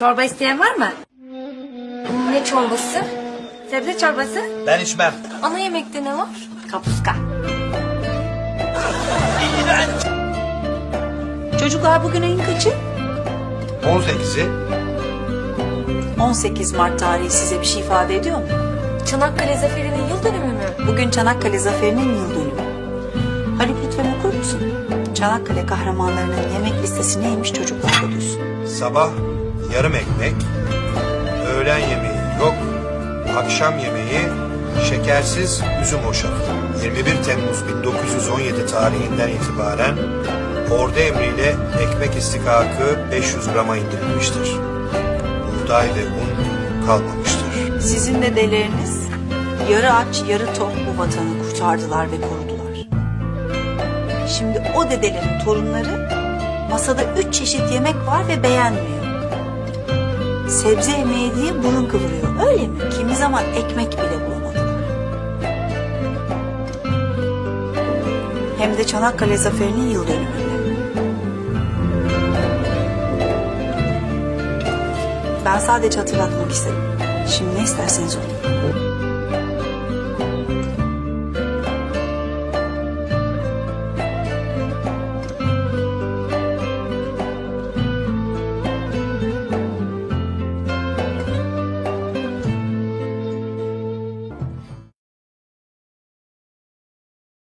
Çorba isteyen var mı? Ne çorbası? Sebze çorbası. Ben içmem. Ana yemekte ne var? Kapuska. Çocuklar bugün ayın kaçı? 18'i 18 Mart tarihi size bir şey ifade ediyor mu? Çanakkale Zaferi'nin yıl dönümü mü? Bugün Çanakkale Zaferi'nin yıl dönümü. Haluk lütfen okur musun? Çanakkale kahramanlarının yemek listesi neymiş çocuklar da duysun. sabah yarım ekmek, öğlen yemeği yok, akşam yemeği şekersiz üzüm hoşafı. 21 Temmuz 1917 tarihinden itibaren ordu emriyle ekmek istikakı 500 grama indirilmiştir. Buğday ve un kalmamıştır. Sizin dedeleriniz yarı aç yarı tok bu vatanı kurtardılar ve korudular. Şimdi o dedelerin torunları masada üç çeşit yemek var ve beğenmiyor. Sebze yemeği diye burun kıvırıyor öyle mi? Kimi zaman ekmek bile bulamadılar. Hem de Çanakkale Zaferi'nin yıl dönümünde. Ben sadece hatırlatmak istedim. Şimdi ne isterseniz olun.